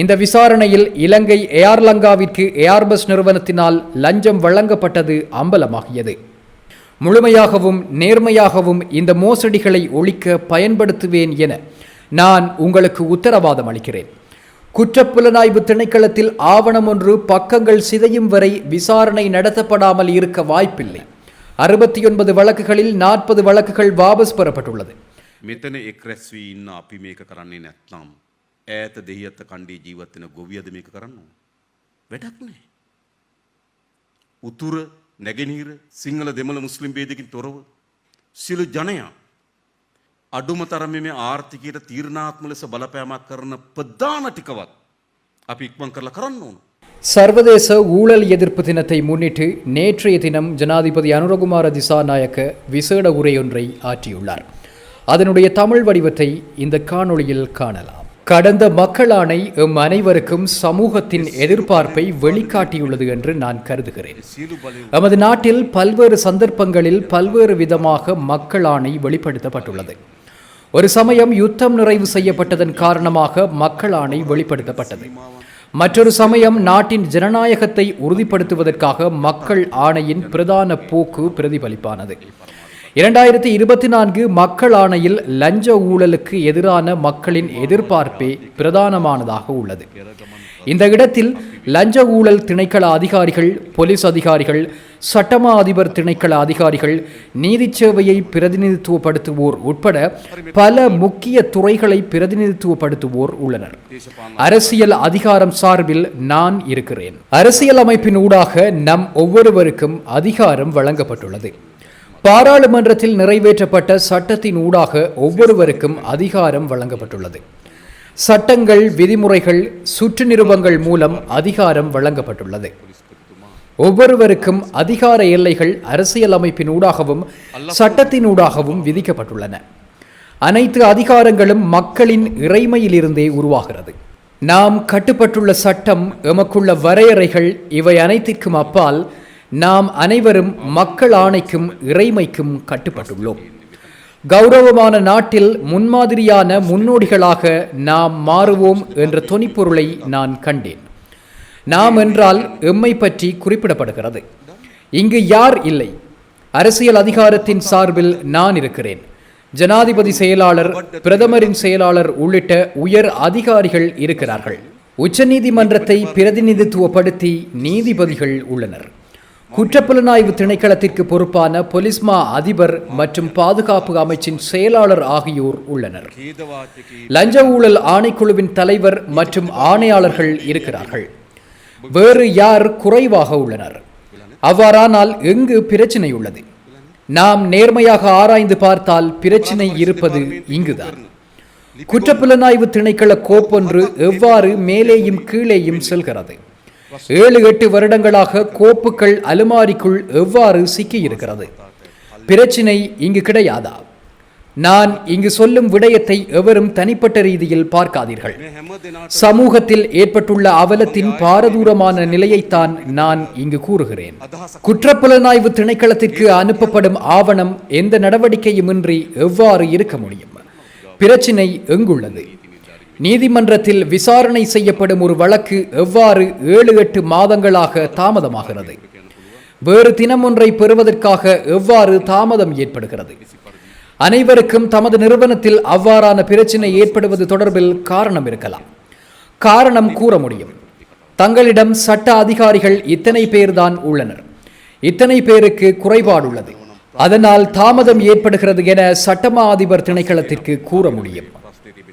இந்த விசாரணையில் இலங்கை ஏர்லங்காவிற்கு ஏர்பஸ் நிறுவனத்தினால் லஞ்சம் வழங்கப்பட்டது அம்பலமாகியது. முழுமையாகவும் நேர்மையாகவும் இந்த மோசடிகளை ஒழிக்க பயன்படுத்துவேன் என நான் உங்களுக்கு உத்தரவாதம் அளிக்கிறேன். குற்றப்புலனாய்வு திணைக்களத்தில் ஆவணம் ஒன்று பக்கங்கள் சிதையும் வரை விசாரணை நடத்தப்படாமல் இருக்க வாய்ப்பில்லை. அறுபத்தி ஒன்பது வழக்குகளில் நாற்பது வழக்குகள் வாபஸ் பெறப்பட்டுள்ளது. මෙතන එක් රැස් වී ඉන්න අපි මේක කරන්නේ නැත්නම්. ඈත දෙහිඇත්ත කණ්ඩේ ජීවත්වෙන ගොවියද මේක කරන්න ඕන. වැඩක් නෑ. උතුර නැගෙනීර සිංහල දෙමළ මුස්ලිම් බේදකින් තොරව. සිලු ජනයා. අඩුම තරම මේ ආර්ථිකයට තීරණාත්ම ලෙස බලපෑමක් කරන ප්‍රධාන ටිකවත්. අපි ඉක්මන් කරලා කරන්න ඕන. சர்வதேச ஊழல் எதிர்ப்பு தினத்தை முன்னிட்டு நேற்றைய தினம் ஜனாதிபதி அனுரகுமார திசாநாயக்க விசேட உரையொன்றை ஆற்றியுள்ளார் அதனுடைய தமிழ் வடிவத்தை இந்த காணொளியில் காணலாம் கடந்த மக்களாணை எம் அனைவருக்கும் சமூகத்தின் எதிர்பார்ப்பை வெளிக்காட்டியுள்ளது என்று நான் கருதுகிறேன். நமது நாட்டில் பல்வேறு சந்தர்ப்பங்களில் பல்வேறு விதமாக மக்களாணை வெளிப்படுத்தப்பட்டுள்ளது. ஒரு சமயம் யுத்தம் நிறைவு செய்யப்பட்டதன் காரணமாக மக்களாணை வெளிப்படுத்தப்பட்டது. மற்றொரு சமயம் நாட்டின் ஜனநாயகத்தை உறுதிப்படுத்துவதற்காக மக்கள் ஆணையின் பிரதான போக்கு பிரதிபலிப்பானது. இரண்டாயிரத்தி இருபத்தி நான்கு மக்கள் ஆணையில் லஞ்ச ஊழலுக்கு எதிரான மக்களின் எதிர்பார்ப்பே பிரதானமானதாக உள்ளது. இந்த இடத்தில் லஞ்ச ஊழல் திணைக்கள அதிகாரிகள் போலீஸ் அதிகாரிகள் சட்டமா அதிபர் திணைக்கள அதிகாரிகள் நீதி சேவையை பிரதிநிதித்துவப்படுத்துவோர் உட்பட பல முக்கிய துறைகளை பிரதிநிதித்துவப்படுத்துவோர் உள்ளனர். அரசியல் அதிகாரம் சார்பில் நான் இருக்கிறேன். அரசியல் அமைப்பின் ஊடாக நம் ஒவ்வொருவருக்கும் அதிகாரம் வழங்கப்பட்டுள்ளது. பாராளுமன்றத்தில் நிறைவேற்றப்பட்ட சட்டத்தின் ஊடாக ஒவ்வொருவருக்கும் அதிகாரம் வழங்கப்பட்டுள்ளது. சட்டங்கள் விதிமுறைகள் சுற்று நிருபங்கள் மூலம் அதிகாரம் வழங்கப்பட்டுள்ளது. ஒவ்வொருவருக்கும் அதிகார எல்லைகள் அரசியல் அமைப்பின் ஊடாகவும் சட்டத்தின் ஊடாகவும் விதிக்கப்பட்டுள்ளன. அனைத்து அதிகாரங்களும் மக்களின் இறைமையிலிருந்தே உருவாகிறது. நாம் கட்டுப்பட்டுள்ள சட்டம் எமக்குள்ள வரையறைகள் இவை அனைத்திற்கும் அப்பால் நாம் அனைவரும் மக்கள் ஆணைக்கும் இறைமைக்கும் கட்டுப்பட்டுள்ளோம். கௌரவமான நாட்டில் முன்மாதிரியான முன்னோடிகளாக நாம் மாறுவோம் என்ற தொனிப்பொருளை நான் கண்டேன். நாம் என்றால் எம்மை பற்றி குறிப்பிடப்படுகிறது. இங்கு யார் இல்லை? அரசியல் அதிகாரத்தின் சார்பில் நான் இருக்கிறேன். ஜனாதிபதி செயலாளர் பிரதமரின் செயலாளர் உள்ளிட்ட உயர் அதிகாரிகள் இருக்கிறார்கள். உச்சநீதிமன்றத்தை பிரதிநிதித்துவப்படுத்தி நீதிபதிகள் உள்ளனர். குற்றப்புலனாய்வு திணைக்களத்திற்கு பொறுப்பான பொலிஸ்மா அதிபர் மற்றும் பாதுகாப்பு அமைச்சின் செயலாளர் ஆகியோர் உள்ளனர். லஞ்ச ஊழல் ஆணைக்குழுவின் தலைவர் மற்றும் ஆணையாளர்கள் இருக்கிறார்கள். வேறு யார் குறைவாக உள்ளனர்? அவ்வாறானால் எங்கு பிரச்சனை உள்ளது நாம் நேர்மையாக ஆராய்ந்து பார்த்தால் பிரச்சனை இருப்பது இங்குதான். குற்றப்புலனாய்வு திணைக்கள கோப்பொன்று எவ்வாறு மேலேயும் கீழேயும் செல்கிறது? ஏழு எட்டு வருடங்களாக கோப்புக்கள் அலுமாரிக்குள் எவ்வாறு சிக்கியிருக்கிறது? பிரச்சினை இங்கு கிடையாதா? நான் இங்கு சொல்லும் விடயத்தை எவரும் தனிப்பட்ட ரீதியில் பார்க்காதீர்கள். சமூகத்தில் ஏற்பட்டுள்ள அவலத்தின் பாரதூரமான நிலையைத்தான் நான் இங்கு கூறுகிறேன். குற்றப்புலனாய்வு திணைக்களத்திற்கு அனுப்பப்படும் ஆவணம் எந்த நடவடிக்கையுமின்றி எவ்வாறு இருக்க முடியும்? பிரச்சினை எங்குள்ளது? நீதிமன்றத்தில் விசாரணை செய்யப்படும் ஒரு வழக்கு எவ்வாறு ஏழு எட்டு மாதங்களாக தாமதமாகிறது? வேறு தினம் ஒன்றை பெறுவதற்காக எவ்வாறு தாமதம் ஏற்படுகிறது? அனைவருக்கும் தமது நிறுவனத்தில் அவ்வாறான பிரச்சினை ஏற்படுவது தொடர்பில் காரணம் இருக்கலாம். காரணம் கூற முடியும். தங்களிடம் சட்ட அதிகாரிகள் இத்தனை பேர்தான் உள்ளனர். இத்தனை பேருக்கு குறைபாடு உள்ளது. அதனால் தாமதம் ஏற்படுகிறது என சட்டமா அதிபர் திணைக்களத்திற்கு கூற முடியும்.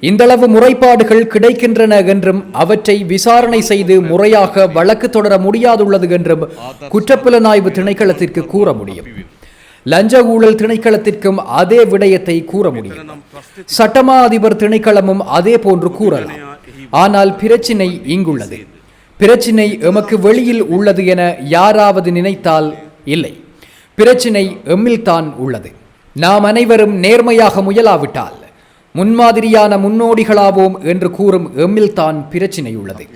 இந்தளவு முறைப்பாடுகள் கிடைக்கின்றன என்றும் அவற்றை விசாரணை செய்து முறையாக வழக்கு தொடர முடியாதுள்ளது என்றும் குற்றப்புலனாய்வு திணைக்களத்திற்கு கூற முடியும். லஞ்ச ஊழல் திணைக்களத்திற்கும் அதே விடயத்தை கூற முடியும். சட்டமா அதிபர் திணைக்களமும் அதே போன்று கூறலாம். ஆனால் பிரச்சினை இங்குள்ளது. பிரச்சினை எமக்கு வெளியில் உள்ளது என யாராவது நினைத்தால் இல்லை. பிரச்சினை எம்மில்தான் உள்ளது. நாம் அனைவரும் நேர்மையாக முயலாவிட்டால் முன்மாதிரியான முன்னோடிகளாவோம் என்று கூறும் எம்மில்தான் பிரச்சினை உள்ளது.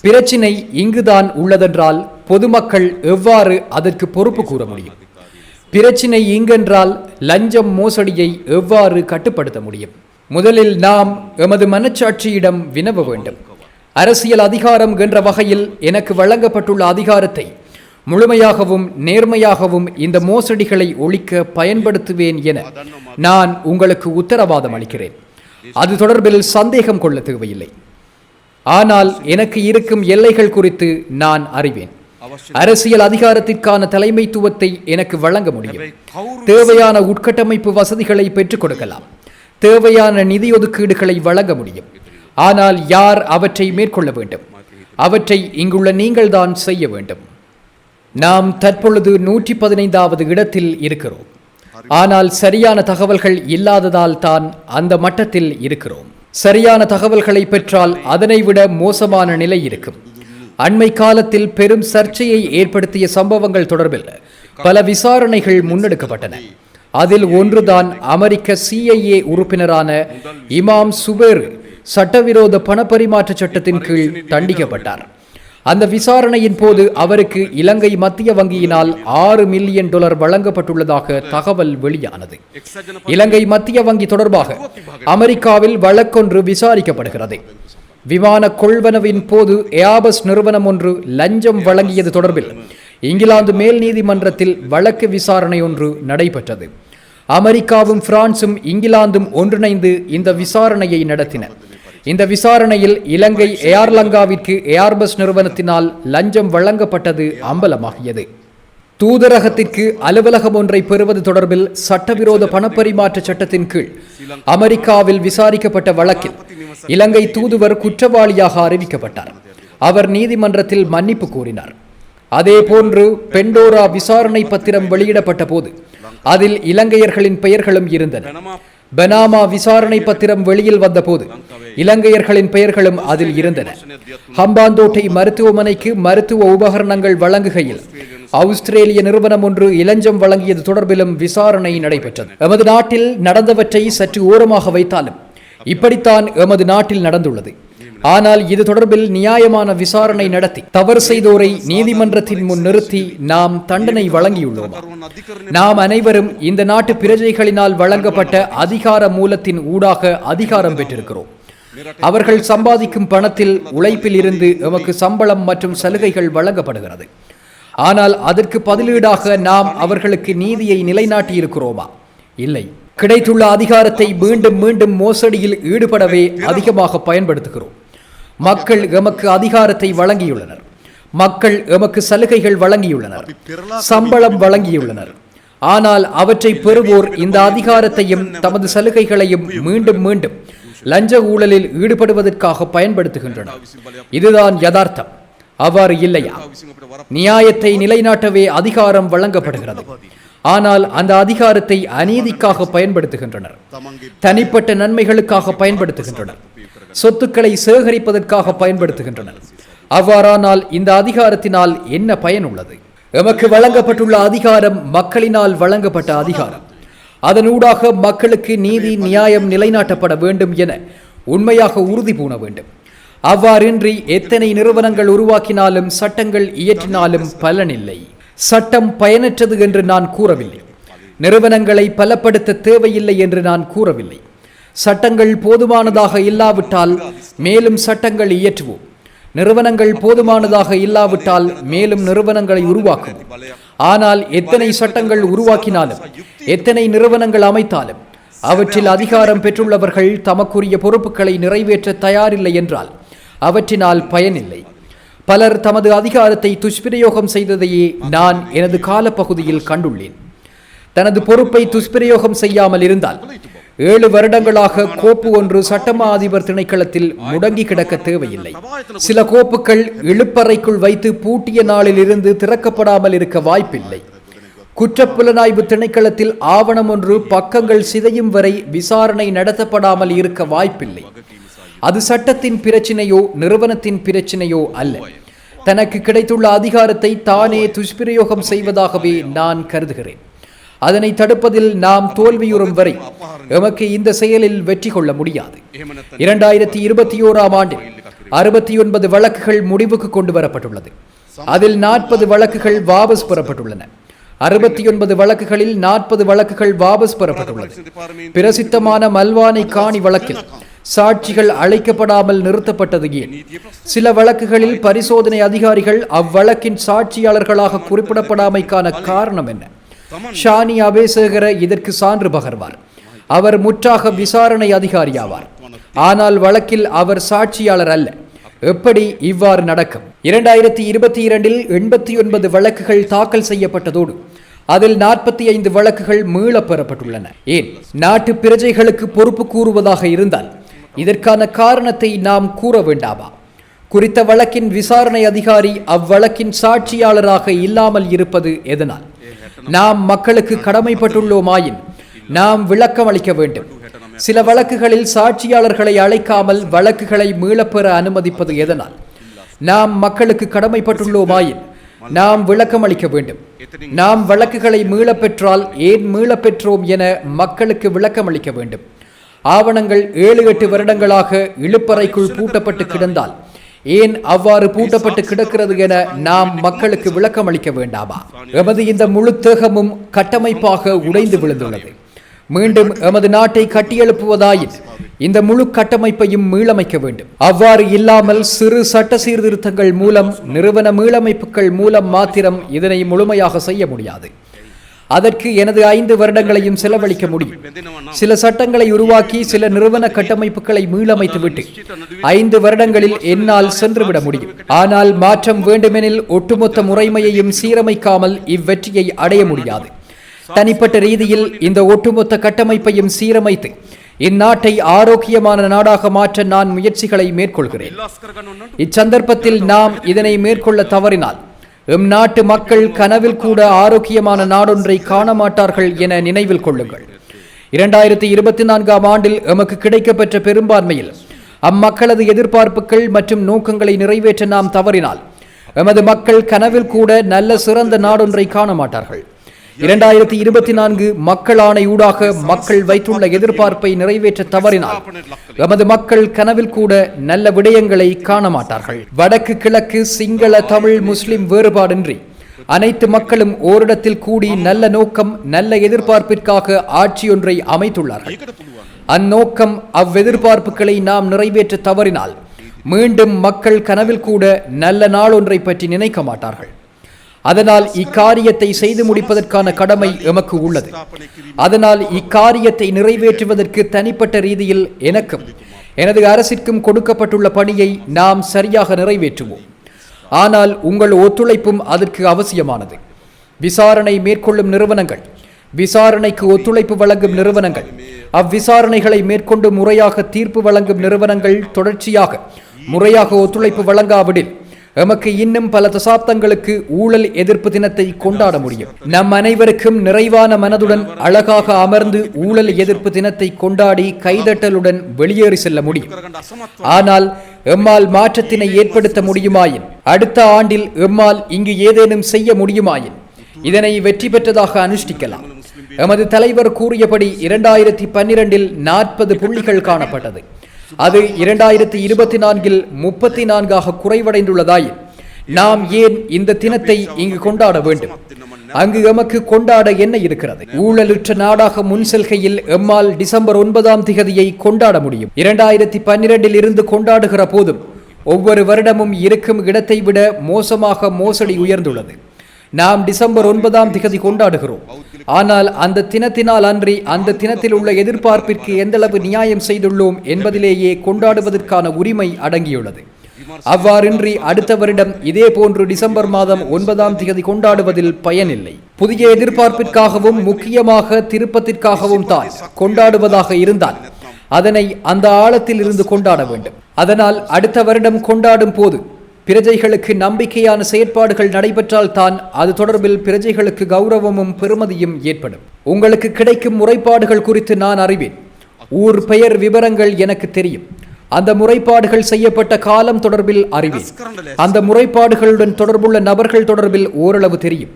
பிரச்சினை இங்குதான் உள்ளதென்றால் பொதுமக்கள் எவ்வாறு அதற்கு பொறுப்பு கூற முடியும்? பிரச்சினை இங்கென்றால் லஞ்சம் மோசடியை எவ்வாறு கட்டுப்படுத்த முடியும்? முதலில் நாம் எமது மனச்சாட்சியிடம் வினவ வேண்டும். அரசியல் அதிகாரம் என்ற வகையில் எனக்கு வழங்கப்பட்டுள்ள அதிகாரத்தை முழுமையாகவும் நேர்மையாகவும் இந்த மோசடிகளை ஒழிக்க பயன்படுத்துவேன் என நான் உங்களுக்கு உத்தரவாதம் அளிக்கிறேன். அது தொடர்பில் சந்தேகம் கொள்ள தேவையில்லை. ஆனால் எனக்கு இருக்கும் எல்லைகள் குறித்து நான் அறிவேன். அரசியல் அதிகாரத்திற்கான தலைமைத்துவத்தை எனக்கு வழங்க முடியும். தேவையான உட்கட்டமைப்பு வசதிகளை பெற்றுக் கொடுக்கலாம். தேவையான நிதி ஒதுக்கீடுகளை வழங்க முடியும். ஆனால் யார் அவற்றை மேற்கொள்ள வேண்டும்? அவற்றை இங்குள்ள நீங்கள்தான் செய்ய வேண்டும். நாம் தற்பொழுது நூற்றி பதினைந்தாவது இடத்தில் இருக்கிறோம். ஆனால் சரியான தகவல்கள் இல்லாததால் தான் அந்த மட்டத்தில் இருக்கிறோம். சரியான தகவல்களை பெற்றால் அதனை விட மோசமான நிலை இருக்கும். அண்மை காலத்தில் பெரும் சர்ச்சையை ஏற்படுத்திய சம்பவங்கள் தொடர்பில் பல விசாரணைகள் முன்னெடுக்கப்பட்டன. அதில் ஒன்றுதான் அமெரிக்க சிஐஏ உறுப்பினரான இமாம் சுபேர் சட்டவிரோத பணப்பரிமாற்ற சட்டத்தின் கீழ் தண்டிக்கப்பட்டார். அந்த விசாரணையின் போது அவருக்கு இலங்கை மத்திய வங்கியினால் ஆறு மில்லியன் டாலர் வழங்கப்பட்டுள்ளதாக தகவல் வெளியானது. இலங்கை மத்திய வங்கி தொடர்பாக அமெரிக்காவில் வழக்கொன்று விசாரிக்கப்படுகிறது. விமான கொள்வனவின் போது ஏபஸ் நிறுவனம் ஒன்று லஞ்சம் வழங்கியது தொடர்பில் இங்கிலாந்து மேல் நீதிமன்றத்தில் வழக்கு விசாரணை ஒன்று நடைபெற்றது. அமெரிக்காவும் பிரான்சும் இங்கிலாந்தும் ஒன்றிணைந்து இந்த விசாரணையை நடத்தின. இந்த விசாரணையில் இலங்கை ஏர்லங்காவிற்கு ஏர்பஸ் நிறுவனத்தினால் லஞ்சம் வழங்கப்பட்டது அம்பலமாகியது. தூதரகத்திற்கு அலுவலகம் ஒன்றை பெறுவது தொடர்பில் சட்டவிரோத பணப்பரிமாற்ற சட்டத்தின் கீழ் அமெரிக்காவில் விசாரிக்கப்பட்ட வழக்கில் இலங்கை தூதுவர் குற்றவாளியாக அறிவிக்கப்பட்டார். அவர் நீதிமன்றத்தில் மன்னிப்பு கூறினார் அதேபோன்று பெண்டோரா விசாரணை பத்திரம் வெளியிடப்பட்ட போது அதில் இலங்கையர்களின் பெயர்களும் இருந்தன. பனாமா விசாரணை பத்திரம் வெளியில் வந்தபோது இலங்கையர்களின் பெயர்களும் அதில் இருந்தன. ஹம்பாந்தோட்டை மருத்துவமனைக்கு மருத்துவ உபகரணங்கள் வழங்குகையில் ஆஸ்திரேலிய நிறுவனம் ஒன்று இளஞ்சம் வழங்கியது தொடர்பிலும் விசாரணை நடைபெற்றது. எமது நாட்டில் நடந்தவற்றை சற்று ஓரமாக வைத்தாலும் இப்படித்தான் எமது நாட்டில் நடந்துள்ளது. ஆனால் இது தொடர்பில் நியாயமான விசாரணை நடத்தி தவறு செய்தோரை நீதிமன்றத்தின் முன் நிறுத்தி நாம் தண்டனை வழங்கியுள்ளோம்? நாம் அனைவரும் இந்த நாட்டு பிரஜைகளினால் வழங்கப்பட்ட அதிகார மூலத்தின் ஊடாக அதிகாரம் பெற்றிருக்கிறோம். அவர்கள் சம்பாதிக்கும் பணத்தில் உழைப்பில் இருந்து எமக்கு சம்பளம் மற்றும் சலுகைகள் வழங்கப்படுகிறது. ஆனால் அதற்கு பதிலீடாக நாம் அவர்களுக்கு நீதியை நிலைநாட்டி இருக்கிறோமா இல்லை. கிடைத்துள்ள அதிகாரத்தை மீண்டும் மீண்டும் மோசடியில் ஈடுபடவே அதிகமாக பயன்படுத்துகிறோம். மக்கள் எமக்கு அதிகாரத்தை வழங்கியுள்ளனர். மக்கள் எமக்கு சலுகைகள் வழங்கியுள்ளனர். சம்பளம் வழங்கியுள்ளனர். ஆனால் அவற்றை பெறுவோர் இந்த அதிகாரத்தையும் தமது சலுகைகளையும் மீண்டும் மீண்டும் லஞ்ச ஊழலில் ஈடுபடுவதற்காக பயன்படுத்துகின்றன. இதுதான் யதார்த்தம். அவ்வாறு இல்லையா? நியாயத்தை நிலைநாட்டவே அதிகாரம் வழங்கப்படுகிறது. ஆனால் அந்த அதிகாரத்தை அநீதிக்காக பயன்படுத்துகின்றனர். தனிப்பட்ட நன்மைகளுக்காக பயன்படுத்துகின்றனர். சொத்துக்களை சேகரிப்பதற்காக பயன்படுத்துகின்றனர். அவ்வாறானால் இந்த அதிகாரத்தினால் என்ன பயன் உள்ளது எமக்கு வழங்கப்பட்டுள்ள அதிகாரம் மக்களினால் வழங்கப்பட்ட அதிகாரம். அதனூடாக மக்களுக்கு நீதி நியாயம் நிலைநாட்டப்பட வேண்டும் என உண்மையாக உறுதி பூண வேண்டும். அவ்வாறின்றி எத்தனை நிறுவனங்கள் உருவாக்கினாலும் சட்டங்கள் இயற்றினாலும் பலனில்லை. சட்டம் பயனற்றது என்று நான் கூறவில்லை. நிறுவனங்களை பலப்படுத்த தேவையில்லை என்று நான் கூறவில்லை. சட்டங்கள் போதுமானதாக இல்லாவிட்டால் மேலும் சட்டங்கள் இயற்றுவோம். நிறுவனங்கள் போதுமானதாக இல்லாவிட்டால் மேலும் நிறுவனங்களை உருவாக்கும். ஆனால் எத்தனை சட்டங்கள் உருவாக்கினாலும் எத்தனை நிறுவனங்கள் அமைத்தாலும் அவற்றில் அதிகாரம் பெற்றுள்ளவர்கள் தமக்குரிய பொறுப்புகளை நிறைவேற்ற தயாரில்லை என்றால் அவற்றினால் பயனில்லை. பலர் தமது அதிகாரத்தை துஷ்பிரயோகம் செய்ததையே நான் எனது காலப்பகுதியில் கண்டுள்ளேன். தனது பொறுப்பை துஷ்பிரயோகம் செய்யாமல் இருந்தால் ஏழு வருடங்களாக கோப்பு ஒன்று சட்டமா அதிபர் திணைக்களத்தில் முடங்கி கிடக்க தேவையில்லை. சில கோப்புகள் இழுப்பறைக்குள் வைத்து பூட்டிய நாளில் இருந்து திறக்கப்படாமல் இருக்க வாய்ப்பில்லை. குற்றப்புலனாய்வு திணைக்களத்தில் ஆவணம் ஒன்று பக்கங்கள் சிதையும் வரை விசாரணை நடத்தப்படாமல் இருக்க வாய்ப்பில்லை. அது சட்டத்தின் பிரச்சினையோ நிறுவனத்தின் பிரச்சினையோ அல்ல. தனக்கு கிடைத்துள்ள அதிகாரத்தை தானே துஷ்பிரயோகம் செய்வதாகவே நான் கருதுகிறேன். அதனை தடுப்பதில் நாம் தோல்வியுறும் வரை எமக்கு இந்த செயலில் வெற்றி கொள்ள முடியாது. இரண்டாயிரத்தி இருபத்தி ஓராம் ஆண்டில் அறுபத்தி ஒன்பது வழக்குகள் முடிவுக்கு கொண்டு வரப்பட்டுள்ளது. அதில் நாற்பது வழக்குகள் வாபஸ் பெறப்பட்டுள்ளன. அறுபத்தி ஒன்பது வழக்குகளில் நாற்பது வழக்குகள் வாபஸ் பெறப்பட்டுள்ளது. பிரசித்தமான மல்வானை காணி வழக்கில் சாட்சிகள் அழைக்கப்படாமல் நிறுத்தப்பட்டது ஏன்? சில வழக்குகளில் பரிசோதனை அதிகாரிகள் அவ்வழக்கின் சாட்சியாளர்களாக குறிப்பிடப்படாமைக்கான காரணம் என்ன? ஷானி அபேசகர இதற்கு சான்று பகர்வார். அவர் முற்றாக விசாரணை அதிகாரியாவார். ஆனால் வழக்கில் அவர் சாட்சியாளர் அல்ல. எப்படி இவ்வாறு நடக்கும்? இரண்டாயிரத்தி இருபத்தி இரண்டில் எண்பத்தி ஒன்பது வழக்குகள் தாக்கல் செய்யப்பட்டதோடு அதில் நாற்பத்தி ஐந்து வழக்குகள் மீளப் பெறப்பட்டுள்ளன ஏன்? நாட்டு பிரஜைகளுக்கு பொறுப்பு கூறுவதாக இருந்தால் இதற்கான காரணத்தை நாம் கூற வேண்டாமா? குறித்த வழக்கின் விசாரணை அதிகாரி அவ்வழக்கின் சாட்சியாளராக இல்லாமல் இருப்பது எதனால்? நாம் மக்களுக்கு கடமைப்பட்டுள்ளோமாயின் நாம் விளக்கம் அளிக்க வேண்டும். சில வழக்குகளில் சாட்சியாளர்களை அழைக்காமல் வழக்குகளை மீளப்பெற அனுமதிப்பது எதனால்? நாம் மக்களுக்கு கடமைப்பட்டுள்ளோமாயின் நாம் விளக்கம் அளிக்க வேண்டும். நாம் வழக்குகளை மீளப் பெற்றால் ஏன் மீளப் பெற்றோம் என மக்களுக்கு விளக்கம் அளிக்க வேண்டும். ஆவணங்கள் ஏழு எட்டு வருடங்களாக இழுப்பறைக்குள் பூட்டப்பட்டு கிடந்தால் ஏன் அவ்வாறு பூட்டப்பட்டு கிடக்கிறது என நாம் மக்களுக்கு விளக்கம் அளிக்க வேண்டாமா? எமது இந்த முழு தேகமும் கட்டமைப்பாக உடைந்து விழுந்துள்ளது. மீண்டும் எமது நாட்டை கட்டியெழுப்புவதாயின் இந்த முழு கட்டமைப்பையும் மீளமைக்க வேண்டும். அவ்வாறு இல்லாமல் சிறு சட்ட சீர்திருத்தங்கள் மூலம் நிறுவன மீளமைப்புகள் மூலம் மாத்திரம் இதனை முழுமையாக செய்ய முடியாது. அதற்கு எனது ஐந்து வருடங்களையும் செலவழிக்க முடியும். சில சட்டங்களை உருவாக்கி சில நிறுவன கட்டமைப்புகளை மீளமைத்துவிட்டு ஐந்து வருடங்களில் என்னால் சென்றுவிட முடியும். ஆனால் மாற்றம் வேண்டுமெனில் ஒட்டுமொத்த முறைமையையும் சீரமைக்காமல் இவ்வெற்றியை அடைய முடியாது. தனிப்பட்ட ரீதியில் இந்த ஒட்டுமொத்த கட்டமைப்பையும் சீரமைத்து இந்நாட்டை ஆரோக்கியமான நாடாக மாற்ற நான் முயற்சிகளை மேற்கொள்கிறேன். இச்சந்தர்ப்பத்தில் நாம் இதனை மேற்கொள்ள தவறினால் எம் நாட்டு மக்கள் கனவில் கூட ஆரோக்கியமான நாடொன்றை காண மாட்டார்கள் என நினைவில் கொள்ளுங்கள். இரண்டாயிரத்தி இருபத்தி நான்காம் ஆண்டில் எமக்கு கிடைக்கப்பெற்ற பெரும்பான்மையில் அம்மக்களது எதிர்பார்ப்புகள் மற்றும் நோக்கங்களை நிறைவேற்ற நாம் தவறினால் எமது மக்கள் கனவில் கூட நல்ல சிறந்த நாடொன்றை காண மாட்டார்கள் இரண்டாயிரத்தி இருபத்தி நான்கு மக்கள் ஆணையூடாக மக்கள் வைத்துள்ள எதிர்பார்ப்பை நிறைவேற்ற தவறினால் எமது மக்கள் கனவில் கூட நல்ல விடயங்களை காண மாட்டார்கள். வடக்கு கிழக்கு சிங்கள தமிழ் முஸ்லிம் வேறுபாடின்றி அனைத்து மக்களும் ஓரிடத்தில் கூடி நல்ல நோக்கம் நல்ல எதிர்பார்ப்பிற்காக ஆட்சியொன்றை அமைத்துள்ளார்கள். அந்நோக்கம் அவ்வெதிர்பார்ப்புகளை நாம் நிறைவேற்ற தவறினால் மீண்டும் மக்கள் கனவில் கூட நல்ல நாள் ஒன்றை பற்றி நினைக்க மாட்டார்கள். அதனால் இக்காரியத்தை செய்து முடிப்பதற்கான கடமை எமக்கு உள்ளது. அதனால் இக்காரியத்தை நிறைவேற்றுவதற்கு தனிப்பட்ட ரீதியில் எனக்கும் எனது அரசிற்கும் கொடுக்கப்பட்டுள்ள பணியை நாம் சரியாக நிறைவேற்றுவோம். ஆனால் உங்கள் ஒத்துழைப்பும் அதற்கு அவசியமானது. விசாரணை மேற்கொள்ளும் நிறுவனங்கள் விசாரணைக்கு ஒத்துழைப்பு வழங்கும் நிறுவனங்கள் அவ்விசாரணைகளை மேற்கொண்டு முறையாக தீர்ப்பு வழங்கும் நிறுவனங்கள் தொடர்ச்சியாக முறையாக ஒத்துழைப்பு வழங்காவிடில் எமக்கு இன்னும் பல தசாப்தங்களுக்கு ஊழல் எதிர்ப்பு தினத்தை கொண்டாட முடியும். நம் அனைவருக்கும் நிறைவான மனதுடன் அழகாக அமர்ந்து ஊழல் எதிர்ப்பு தினத்தை கொண்டாடி கைதட்டலுடன் வெளியேறி செல்ல முடியும். ஆனால் எம்மால் மாற்றத்தினை ஏற்படுத்த முடியுமாயின் அடுத்த ஆண்டில் எம்மால் இங்கு ஏதேனும் செய்ய முடியுமாயின் இதனை வெற்றி பெற்றதாக அனுஷ்டிக்கலாம். எமது தலைவர் கூறியபடி இரண்டாயிரத்தி பன்னிரண்டில் நாற்பது புள்ளிகள் காணப்பட்டது. அது இரண்டாயிரத்தி இருபத்தி நான்கில் முப்பத்தி நான்காக குறைவடைந்துள்ளதாய் நாம் ஏன் இந்த தினத்தை இங்கு கொண்டாட வேண்டும்? அங்கு எமக்கு கொண்டாட என்ன இருக்கிறது? ஊழலுற்ற நாடாக முன் செல்கையில் எம்மால் டிசம்பர் ஒன்பதாம் திகதியை கொண்டாட முடியும். இரண்டாயிரத்தி பன்னிரண்டில் இருந்து கொண்டாடுகிற போதும் ஒவ்வொரு வருடமும் இருக்கும் இடத்தை விட மோசமாக மோசடி உயர்ந்துள்ளது. நாம் டிசம்பர் ஒன்பதாம் திகதி கொண்டாடுகிறோம். ஆனால் அந்த தினத்தினால் அன்றி அந்த தினத்தில் உள்ள எதிர்பார்ப்பிற்கு எந்தளவு நியாயம் செய்துள்ளோம் என்பதிலேயே கொண்டாடுவதற்கான உரிமை அடங்கியுள்ளது. அவ்வாறின்றி அடுத்த வருடம் இதே போன்று டிசம்பர் மாதம் ஒன்பதாம் திகதி கொண்டாடுவதில் பயனில்லை. புதிய எதிர்பார்ப்பிற்காகவும் முக்கியமாக திருப்பத்திற்காகவும் தான் கொண்டாடுவதாக இருந்தால் அதனை அந்த ஆழத்தில் இருந்து கொண்டாட வேண்டும். அதனால் அடுத்த வருடம் கொண்டாடும் போது பிரஜைகளுக்கு நம்பிக்கையான செயற்பாடுகள் நடைபெற்றால் தான் அது தொடர்பில் பிரஜைகளுக்கு கௌரவமும் பெருமதியும் ஏற்படும். உங்களுக்கு கிடைக்கும் முறைப்பாடுகள் குறித்து நான் அறிவேன். ஊர் பெயர் விவரங்கள் எனக்கு தெரியும். அந்த முறைப்பாடுகள் செய்யப்பட்ட காலம் தொடர்பில் அறிவேன். அந்த முறைப்பாடுகளுடன் தொடர்புள்ள நபர்கள் தொடர்பில் ஓரளவு தெரியும்.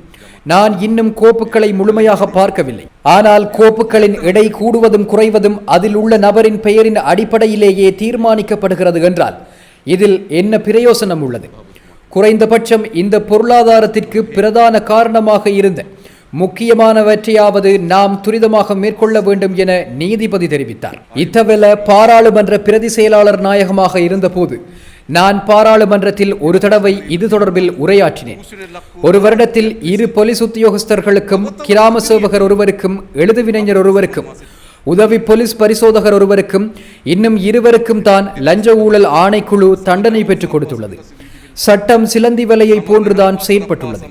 நான் இன்னும் கோப்புகளை முழுமையாக பார்க்கவில்லை. ஆனால் கோப்புகளின் எடை கூடுவதும் குறைவதும் அதில் உள்ள நபரின் பெயரின் அடிப்படையிலேயே தீர்மானிக்கப்படுகிறது என்றால் இதில் என்ன பிரயோசனம் உள்ளது? குறைந்தபட்சம் இந்த பொருளாதாரத்திற்கு பிரதான காரணமாக இருந்த முக்கியமானவற்றையாவது நாம் துரிதமாக மேற்கொள்ள வேண்டும் என நீதிபதி தெரிவித்தார். இத்தவெல பாராளுமன்ற பிரதி செயலாளர் நாயகமாக இருந்தபோது நான் பாராளுமன்றத்தில் ஒரு தடவை இது தொடர்பில் உரையாற்றினேன். ஒரு வருடத்தில் இரு போலீஸ் உத்தியோகஸ்தர்களுக்கும் கிராம சேவகர் ஒருவருக்கும் எழுதுவினைஞர் ஒருவருக்கும் உதவி போலீஸ் பரிசோதகர் ஒருவருக்கும் இன்னும் இருவருக்கும் தான் லஞ்ச ஊழல் ஆணைக்குழு தண்டனை பெற்றுக் கொடுத்துள்ளது. சட்டம் சிலந்தி வலையை போன்றுதான் செயல்பட்டுள்ளது.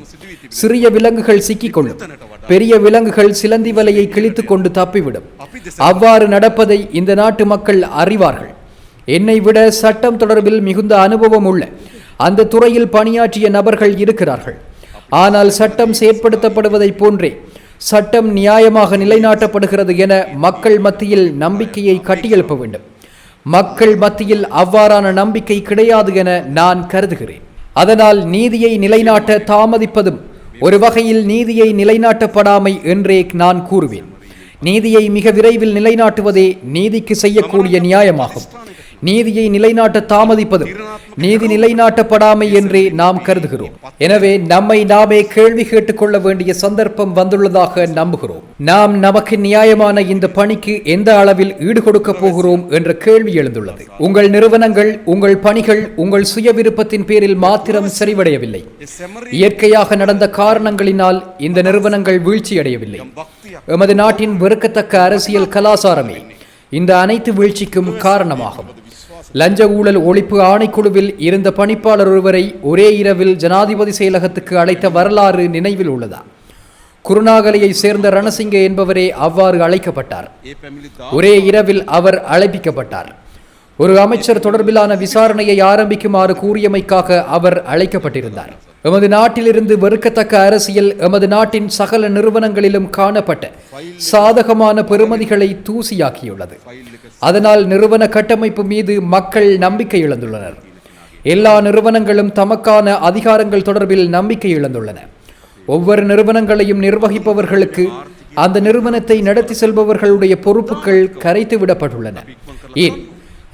சிறிய விலங்குகள் சிக்கிக்கொள்ளும். பெரிய விலங்குகள் சிலந்தி வலையை கிழித்துக் கொண்டு தப்பிவிடும். அவ்வாறு நடப்பதை இந்த நாட்டு மக்கள் அறிவார்கள். என்னை விட சட்டம் தொடர்பில் மிகுந்த அனுபவம் உள்ள அந்த துறையில் பணியாற்றிய நபர்கள் இருக்கிறார்கள். ஆனால் சட்டம் செயற்படுத்தப்படுவதைப் போன்றே சட்டம் நியாயமாக நிலைநாட்டப்படுகிறது என மக்கள் மத்தியில் நம்பிக்கையை கட்டியெழுப்ப வேண்டும். மக்கள் மத்தியில் அவ்வாறான நம்பிக்கை கிடையாது என நான் கருதுகிறேன். அதனால் நீதியை நிலைநாட்ட தாமதிப்பதும் ஒரு வகையில் நீதியை நிலைநாட்டப்படாமை என்றே நான் கூறுவேன். நீதியை மிக விரைவில் நிலைநாட்டுவதே நீதிக்கு செய்யக்கூடிய நியாயமாகும். நீதியை நிலைநாட்ட தாமதிப்பதும் நீதி நிலைநாட்டப்படாமை என்றே நாம் கருதுகிறோம். எனவே நம்மை நாமே கேள்வி கேட்டுக்கொள்ள வேண்டிய சந்தர்ப்பம் வந்துள்ளதாக நம்புகிறோம். நாம் நமக்கு நியாயமான இந்த பணிக்கு எந்த அளவில் ஈடுகொடுக்க போகிறோம் என்ற கேள்வி எழுந்துள்ளது. உங்கள் நிறுவனங்கள் உங்கள் பணிகள் உங்கள் சுய விருப்பத்தின் பேரில் மாத்திரம் சரிவடையவில்லை இயற்கையாக நடந்த காரணங்களினால் இந்த நிறுவனங்கள் வீழ்ச்சியடையவில்லை. எமது நாட்டின் வெறுக்கத்தக்க அரசியல் கலாசாரமே இந்த அனைத்து வீழ்ச்சிக்கும் காரணமாகும். லஞ்ச ஊழல் ஒழிப்பு ஆணைக்குழுவில் இருந்த பணிப்பாளர் ஒருவரை ஒரே இரவில் ஜனாதிபதி செயலகத்துக்கு அழைத்த வரலாறு நினைவில் உள்ளதா? குருநாகலையை சேர்ந்த ரணசிங்க என்பவரே அவ்வாறு அழைக்கப்பட்டார். ஒரே இரவில் அவர் அழைப்பிக்கப்பட்டார். ஒரு அமைச்சர் தொடர்பிலான விசாரணையை ஆரம்பிக்குமாறு கூறியமைக்காக அவர் அழைக்கப்பட்டிருந்தார். எமது நாட்டிலிருந்து வெறுக்கத்தக்க அரசியல் எமது நாட்டின் சகல நிறுவனங்களிலும் காணப்பட்ட சாதகமான பெருமதிகளை தூசியாக்கியுள்ளது. அதனால் நிறுவன கட்டமைப்பு மீது மக்கள் நம்பிக்கை இழந்துள்ளனர். எல்லா நிறுவனங்களும் தமக்கான அதிகாரங்கள் தொடர்பில் நம்பிக்கை இழந்துள்ளன. ஒவ்வொரு நிறுவனங்களையும் நிர்வகிப்பவர்களுக்கு அந்த நிறுவனத்தை நடத்தி செல்பவர்களுடைய பொறுப்புகள் கரைத்து விடப்பட்டுள்ளன ஏன்?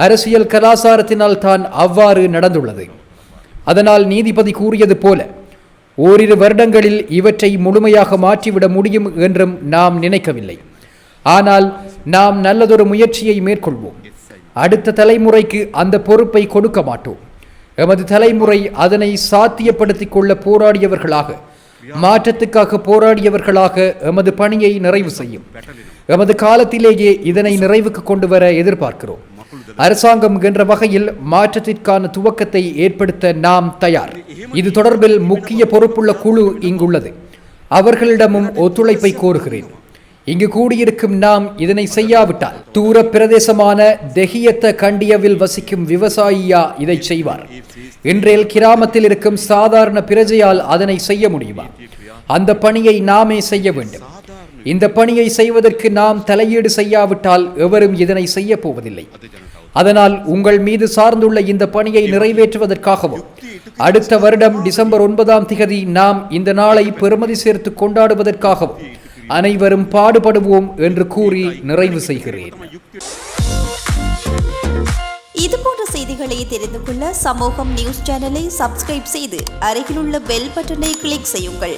அரசியல் கலாசாரத்தினால் தான் அவ்வாறு நடந்துள்ளது. அதனால் நீதிபதி கூறியது போல ஓரிரு வருடங்களில் இவற்றை முழுமையாக மாற்றிவிட முடியும் என்றும் நாம் நினைக்கவில்லை. ஆனால் நாம் நல்லதொரு முயற்சியை மேற்கொள்வோம். அடுத்த தலைமுறைக்கு அந்த பொறுப்பை கொடுக்க மாட்டோம். எமது தலைமுறை அதனை சாத்தியப்படுத்திக் கொள்ள போராடியவர்களாக மாற்றத்துக்காக போராடியவர்களாக எமது பணியை நிறைவு செய்யும். எமது காலத்திலேயே இதனை நிறைவுக்கு கொண்டு வர எதிர்பார்க்கிறோம். அரசாங்கம் என்ற வகையில் மாற்றத்திற்கான துவக்கத்தை ஏற்படுத்த நாம் தயார். இது தொடர்பில் முக்கிய பொறுப்புள்ள குழு இங்குள்ளது. அவர்களிடமும் ஒத்துழைப்பை கோருகிறேன். இங்கு கூடியிருக்கும் நாம் இதனை செய்யாவிட்டால் தூர பிரதேசமான தெஹியத்த கண்டியவில் வசிக்கும் விவசாயியா இதை செய்வார். இன்றேல் கிராமத்தில் இருக்கும் சாதாரண பிரஜையால் அதனை செய்ய முடியுமா? அந்த பணியை நாமே செய்ய வேண்டும். இந்த பணியை செய்வதற்கு நாம் தலையீடு செய்யாவிட்டால் எவரும் இதனை செய்ய போவதில்லை. அதனால் உங்கள் மீது சார்ந்துள்ள இந்த பணியை நிறைவேற்றுவதற்காகவும் அடுத்த வருடம் டிசம்பர் ஒன்பதாம் திகதி நாம் இந்த நாளை பெருமதி சேர்த்து கொண்டாடுவதற்காகவும் அனைவரும் பாடுபடுவோம் என்று கூறி நிறைவு செய்கிறேன். இது போன்ற செய்திகளை தெரிந்து கொள்ள சமூகம் நியூஸ் சேனலை சப்ஸ்கிரைப் செய்து அருகிலுள்ள பெல் பட்டனை கிளிக் செய்யுங்கள்.